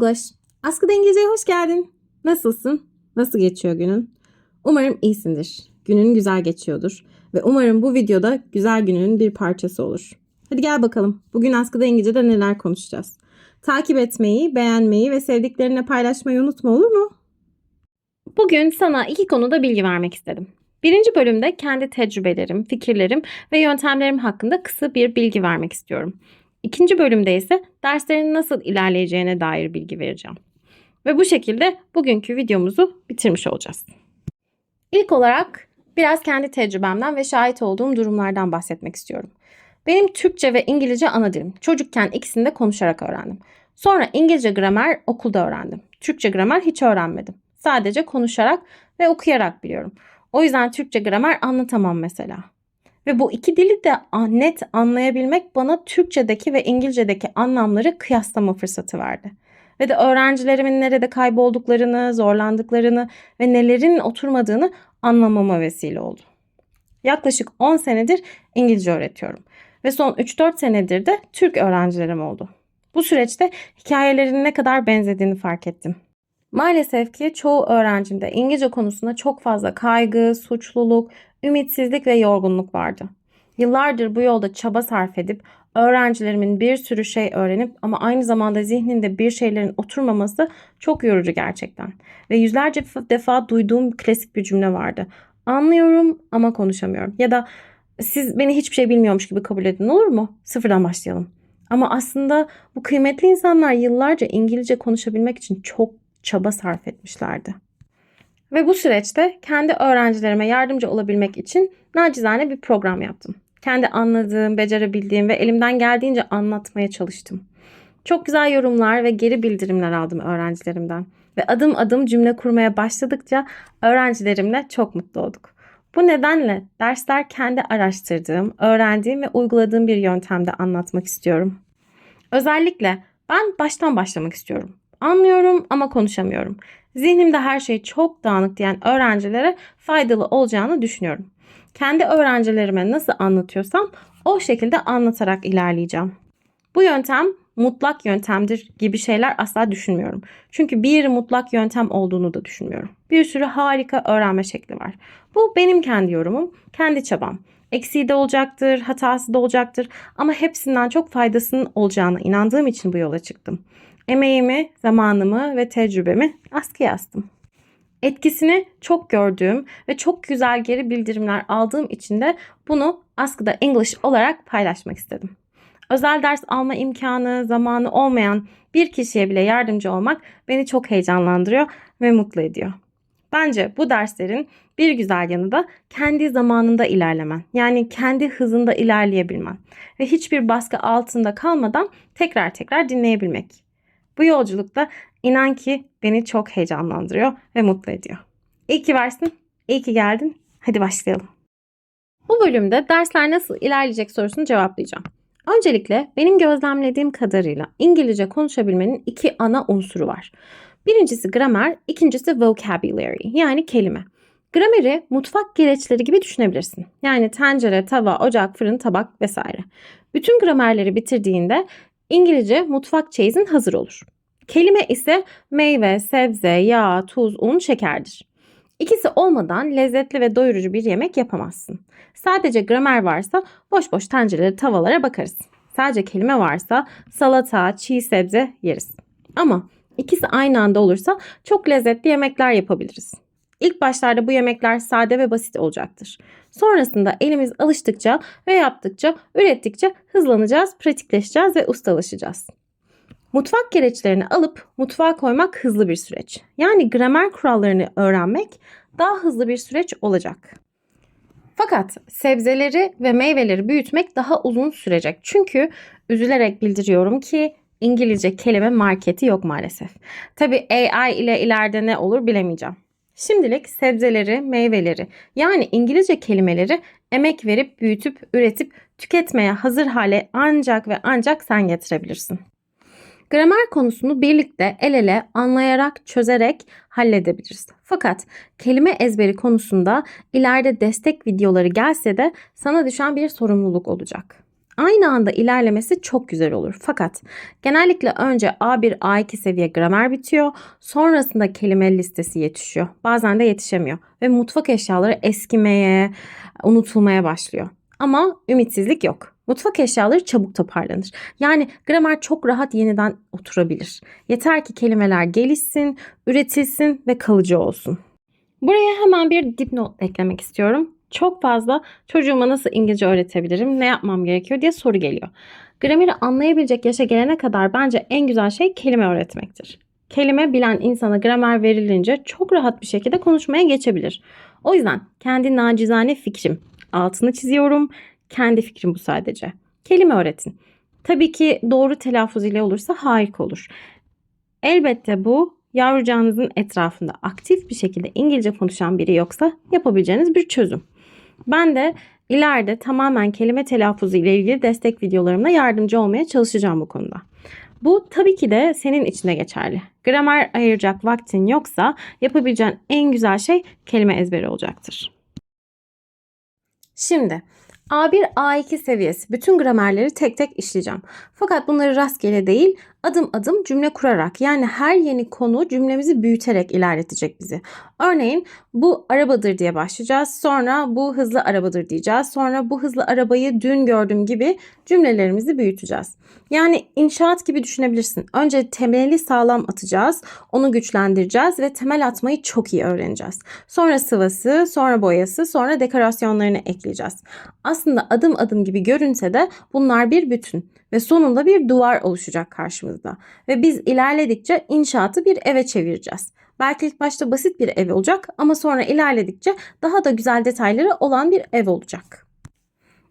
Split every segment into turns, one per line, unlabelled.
English. Askıda İngilizce'ye hoş geldin. Nasılsın? Nasıl geçiyor günün? Umarım iyisindir. Günün güzel geçiyordur. Ve umarım bu videoda güzel gününün bir parçası olur. Hadi gel bakalım. Bugün Askıda İngilizce'de neler konuşacağız? Takip etmeyi, beğenmeyi ve sevdiklerine paylaşmayı unutma olur mu? Bugün sana iki konuda bilgi vermek istedim. Birinci bölümde kendi tecrübelerim, fikirlerim ve yöntemlerim hakkında kısa bir bilgi vermek istiyorum. İkinci bölümde ise derslerin nasıl ilerleyeceğine dair bilgi vereceğim. Ve bu şekilde bugünkü videomuzu bitirmiş olacağız. İlk olarak biraz kendi tecrübemden ve şahit olduğum durumlardan bahsetmek istiyorum. Benim Türkçe ve İngilizce ana dilim. Çocukken ikisini de konuşarak öğrendim. Sonra İngilizce gramer okulda öğrendim. Türkçe gramer hiç öğrenmedim. Sadece konuşarak ve okuyarak biliyorum. O yüzden Türkçe gramer anlatamam mesela. Ve bu iki dili de net anlayabilmek bana Türkçedeki ve İngilizcedeki anlamları kıyaslama fırsatı verdi. Ve de öğrencilerimin nerede kaybolduklarını, zorlandıklarını ve nelerin oturmadığını anlamama vesile oldu. Yaklaşık 10 senedir İngilizce öğretiyorum ve son 3-4 senedir de Türk öğrencilerim oldu. Bu süreçte hikayelerin ne kadar benzediğini fark ettim. Maalesef ki çoğu öğrencimde İngilizce konusunda çok fazla kaygı, suçluluk, ümitsizlik ve yorgunluk vardı. Yıllardır bu yolda çaba sarf edip öğrencilerimin bir sürü şey öğrenip ama aynı zamanda zihninde bir şeylerin oturmaması çok yorucu gerçekten. Ve yüzlerce defa duyduğum klasik bir cümle vardı. Anlıyorum ama konuşamıyorum. Ya da siz beni hiçbir şey bilmiyormuş gibi kabul edin olur mu? Sıfırdan başlayalım. Ama aslında bu kıymetli insanlar yıllarca İngilizce konuşabilmek için çok çaba sarf etmişlerdi. Ve bu süreçte kendi öğrencilerime yardımcı olabilmek için nacizane bir program yaptım. Kendi anladığım, becerebildiğim ve elimden geldiğince anlatmaya çalıştım. Çok güzel yorumlar ve geri bildirimler aldım öğrencilerimden. Ve adım adım cümle kurmaya başladıkça öğrencilerimle çok mutlu olduk. Bu nedenle dersler kendi araştırdığım, öğrendiğim ve uyguladığım bir yöntemde anlatmak istiyorum. Özellikle ben baştan başlamak istiyorum. Anlıyorum ama konuşamıyorum. Zihnimde her şey çok dağınık diyen öğrencilere faydalı olacağını düşünüyorum. Kendi öğrencilerime nasıl anlatıyorsam o şekilde anlatarak ilerleyeceğim. Bu yöntem mutlak yöntemdir gibi şeyler asla düşünmüyorum. Çünkü bir mutlak yöntem olduğunu da düşünmüyorum. Bir sürü harika öğrenme şekli var. Bu benim kendi yorumum, kendi çabam. Eksiği de olacaktır, hatası da olacaktır ama hepsinden çok faydasının olacağına inandığım için bu yola çıktım. Emeğimi, zamanımı ve tecrübemi askıya astım. Etkisini çok gördüğüm ve çok güzel geri bildirimler aldığım için de bunu askıda English olarak paylaşmak istedim. Özel ders alma imkanı, zamanı olmayan bir kişiye bile yardımcı olmak beni çok heyecanlandırıyor ve mutlu ediyor. Bence bu derslerin bir güzel yanı da kendi zamanında ilerlemen. Yani kendi hızında ilerleyebilmen ve hiçbir baskı altında kalmadan tekrar tekrar dinleyebilmek. Bu yolculukta inan ki beni çok heyecanlandırıyor ve mutlu ediyor. İyi ki varsın, iyi ki geldin. Hadi başlayalım. Bu bölümde dersler nasıl ilerleyecek sorusunu cevaplayacağım. Öncelikle benim gözlemlediğim kadarıyla İngilizce konuşabilmenin iki ana unsuru var. Birincisi gramer, ikincisi vocabulary yani kelime. Grameri mutfak gereçleri gibi düşünebilirsin. Yani tencere, tava, ocak, fırın, tabak vesaire. Bütün gramerleri bitirdiğinde İngilizce mutfak çeyizin hazır olur. Kelime ise meyve, sebze, yağ, tuz, un, şekerdir. İkisi olmadan lezzetli ve doyurucu bir yemek yapamazsın. Sadece gramer varsa boş boş tencerelere, tavalara bakarız. Sadece kelime varsa salata, çiğ sebze yeriz. Ama ikisi aynı anda olursa çok lezzetli yemekler yapabiliriz. İlk başlarda bu yemekler sade ve basit olacaktır. Sonrasında elimiz alıştıkça ve yaptıkça, ürettikçe hızlanacağız, pratikleşeceğiz ve ustalaşacağız. Mutfak gereçlerini alıp mutfağa koymak hızlı bir süreç. Yani gramer kurallarını öğrenmek daha hızlı bir süreç olacak. Fakat sebzeleri ve meyveleri büyütmek daha uzun sürecek. Çünkü üzülerek bildiriyorum ki İngilizce kelime marketi yok maalesef. Tabi AI ile ileride ne olur bilemeyeceğim. Şimdilik sebzeleri, meyveleri yani İngilizce kelimeleri emek verip büyütüp üretip tüketmeye hazır hale ancak ve ancak sen getirebilirsin. Gramer konusunu birlikte el ele anlayarak çözerek halledebiliriz. Fakat kelime ezberi konusunda ileride destek videoları gelse de sana düşen bir sorumluluk olacak. Aynı anda ilerlemesi çok güzel olur. Fakat genellikle önce A1, A2 seviye gramer bitiyor. Sonrasında kelime listesi yetişiyor. Bazen de yetişemiyor. Ve mutfak eşyaları eskimeye, unutulmaya başlıyor. Ama ümitsizlik yok. Mutfak eşyaları çabuk toparlanır. Yani gramer çok rahat yeniden oturabilir. Yeter ki kelimeler gelişsin, üretilsin ve kalıcı olsun. Buraya hemen bir dipnot eklemek istiyorum. Çok fazla çocuğuma nasıl İngilizce öğretebilirim, ne yapmam gerekiyor diye soru geliyor. Grameri anlayabilecek yaşa gelene kadar bence en güzel şey kelime öğretmektir. Kelime bilen insana gramer verilince çok rahat bir şekilde konuşmaya geçebilir. O yüzden kendi nacizane fikrim, altını çiziyorum. Kendi fikrim bu sadece. Kelime öğretin. Tabii ki doğru telaffuz ile olursa harika olur. Elbette bu yavrucağınızın etrafında aktif bir şekilde İngilizce konuşan biri yoksa yapabileceğiniz bir çözüm. Ben de ileride tamamen kelime telaffuzu ile ilgili destek videolarımla yardımcı olmaya çalışacağım bu konuda. Bu tabii ki de senin için de geçerli. Gramer ayıracak vaktin yoksa yapabileceğin en güzel şey kelime ezberi olacaktır. Şimdi A1, A2 seviyesi bütün gramerleri tek tek işleyeceğim. Fakat bunları rastgele değil, adım adım cümle kurarak yani her yeni konu cümlemizi büyüterek ilerletecek bizi. Örneğin bu arabadır diye başlayacağız. Sonra bu hızlı arabadır diyeceğiz. Sonra bu hızlı arabayı dün gördüm gibi cümlelerimizi büyüteceğiz. Yani inşaat gibi düşünebilirsin. Önce temeli sağlam atacağız. Onu güçlendireceğiz ve temel atmayı çok iyi öğreneceğiz. Sonra sıvası, sonra boyası, sonra dekorasyonlarını ekleyeceğiz. Aslında adım adım gibi görünse de bunlar bir bütün ve sonunda bir duvar oluşacak karşımızda. Ve biz ilerledikçe inşaatı bir eve çevireceğiz. Belki ilk başta basit bir ev olacak ama sonra ilerledikçe daha da güzel detayları olan bir ev olacak.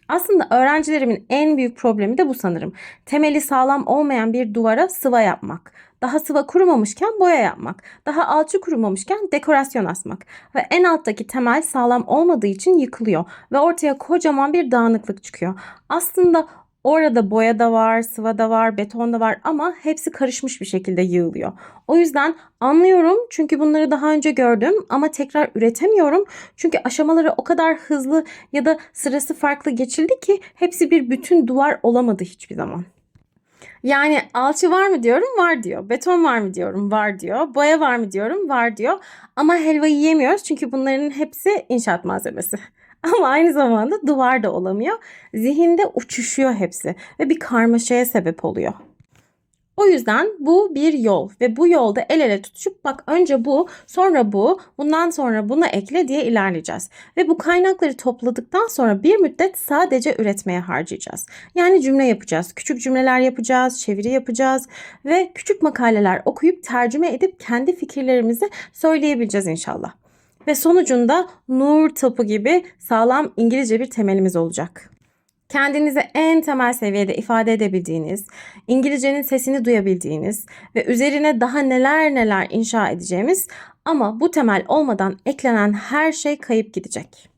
Aslında öğrencilerimin en büyük problemi de bu sanırım. Temeli sağlam olmayan bir duvara sıva yapmak. Daha sıva kurumamışken boya yapmak. Daha alçı kurumamışken dekorasyon asmak. Ve en alttaki temel sağlam olmadığı için yıkılıyor. Ve ortaya kocaman bir dağınıklık çıkıyor. Aslında Orada boya da var, sıva da var, beton da var ama hepsi karışmış bir şekilde yığılıyor. O yüzden anlıyorum çünkü bunları daha önce gördüm ama tekrar üretemiyorum. Çünkü aşamaları o kadar hızlı ya da sırası farklı geçildi ki hepsi bir bütün duvar olamadı hiçbir zaman. Yani alçı var mı diyorum var diyor. Beton var mı diyorum var diyor. Boya var mı diyorum var diyor. Ama helvayı yemiyoruz çünkü bunların hepsi inşaat malzemesi. Ama aynı zamanda duvar da olamıyor. Zihinde uçuşuyor hepsi ve bir karmaşaya sebep oluyor. O yüzden bu bir yol ve bu yolda el ele tutuşup bak önce bu, sonra bu, bundan sonra buna ekle diye ilerleyeceğiz. Ve bu kaynakları topladıktan sonra bir müddet sadece üretmeye harcayacağız. Yani cümle yapacağız, küçük cümleler yapacağız, çeviri yapacağız ve küçük makaleler okuyup tercüme edip kendi fikirlerimizi söyleyebileceğiz inşallah ve sonucunda nur topu gibi sağlam İngilizce bir temelimiz olacak. Kendinizi en temel seviyede ifade edebildiğiniz, İngilizcenin sesini duyabildiğiniz ve üzerine daha neler neler inşa edeceğimiz ama bu temel olmadan eklenen her şey kayıp gidecek.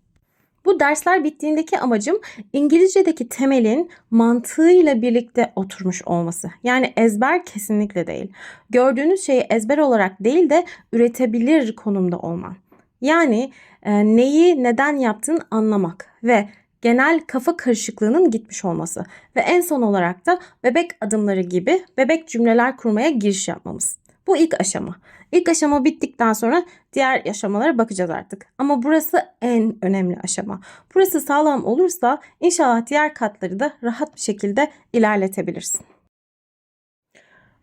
Bu dersler bittiğindeki amacım İngilizce'deki temelin mantığıyla birlikte oturmuş olması. Yani ezber kesinlikle değil. Gördüğünüz şeyi ezber olarak değil de üretebilir konumda olman. Yani e, neyi neden yaptığını anlamak ve genel kafa karışıklığının gitmiş olması ve en son olarak da bebek adımları gibi bebek cümleler kurmaya giriş yapmamız. Bu ilk aşama. İlk aşama bittikten sonra diğer aşamalara bakacağız artık. Ama burası en önemli aşama. Burası sağlam olursa inşallah diğer katları da rahat bir şekilde ilerletebilirsin.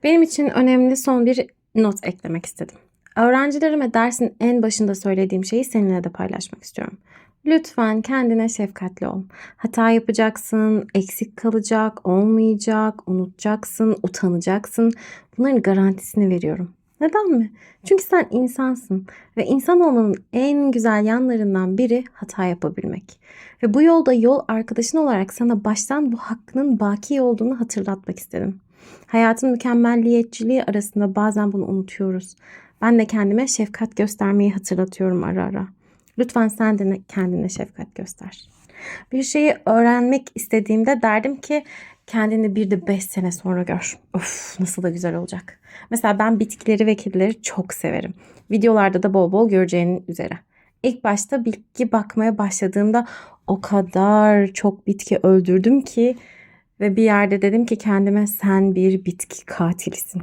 Benim için önemli son bir not eklemek istedim. Öğrencilerime dersin en başında söylediğim şeyi seninle de paylaşmak istiyorum. Lütfen kendine şefkatli ol. Hata yapacaksın, eksik kalacak, olmayacak, unutacaksın, utanacaksın. Bunların garantisini veriyorum. Neden mi? Çünkü sen insansın ve insan olmanın en güzel yanlarından biri hata yapabilmek. Ve bu yolda yol arkadaşın olarak sana baştan bu hakkının baki olduğunu hatırlatmak istedim. Hayatın mükemmelliyetçiliği arasında bazen bunu unutuyoruz. Ben de kendime şefkat göstermeyi hatırlatıyorum ara ara. Lütfen sen de kendine şefkat göster. Bir şeyi öğrenmek istediğimde derdim ki kendini bir de 5 sene sonra gör. Of nasıl da güzel olacak. Mesela ben bitkileri ve kedileri çok severim. Videolarda da bol bol göreceğin üzere. İlk başta bitki bakmaya başladığımda o kadar çok bitki öldürdüm ki Ve bir yerde dedim ki kendime sen bir bitki katilisin.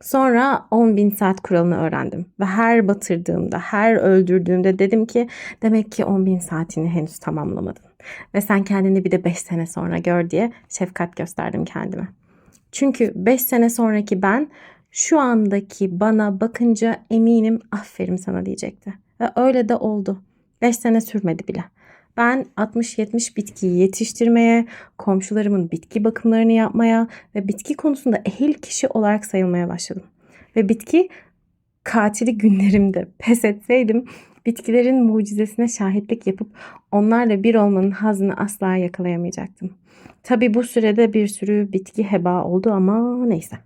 Sonra 10 bin saat kuralını öğrendim. Ve her batırdığımda, her öldürdüğümde dedim ki demek ki 10 bin saatini henüz tamamlamadın. Ve sen kendini bir de 5 sene sonra gör diye şefkat gösterdim kendime. Çünkü 5 sene sonraki ben şu andaki bana bakınca eminim aferin sana diyecekti. Ve öyle de oldu. 5 sene sürmedi bile. Ben 60-70 bitkiyi yetiştirmeye, komşularımın bitki bakımlarını yapmaya ve bitki konusunda ehil kişi olarak sayılmaya başladım. Ve bitki katili günlerimde pes etseydim bitkilerin mucizesine şahitlik yapıp onlarla bir olmanın hazını asla yakalayamayacaktım. Tabi bu sürede bir sürü bitki heba oldu ama neyse.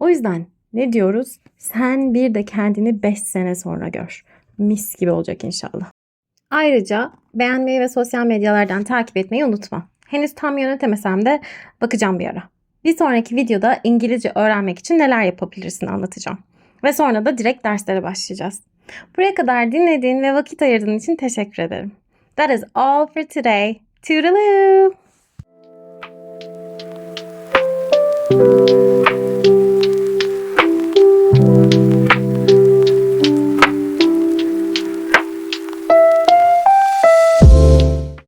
O yüzden ne diyoruz? Sen bir de kendini 5 sene sonra gör. Mis gibi olacak inşallah. Ayrıca beğenmeyi ve sosyal medyalardan takip etmeyi unutma. Henüz tam yönetemesem de bakacağım bir ara. Bir sonraki videoda İngilizce öğrenmek için neler yapabilirsin anlatacağım. Ve sonra da direkt derslere başlayacağız. Buraya kadar dinlediğin ve vakit ayırdığın için teşekkür ederim. That is all for today. Toodaloo!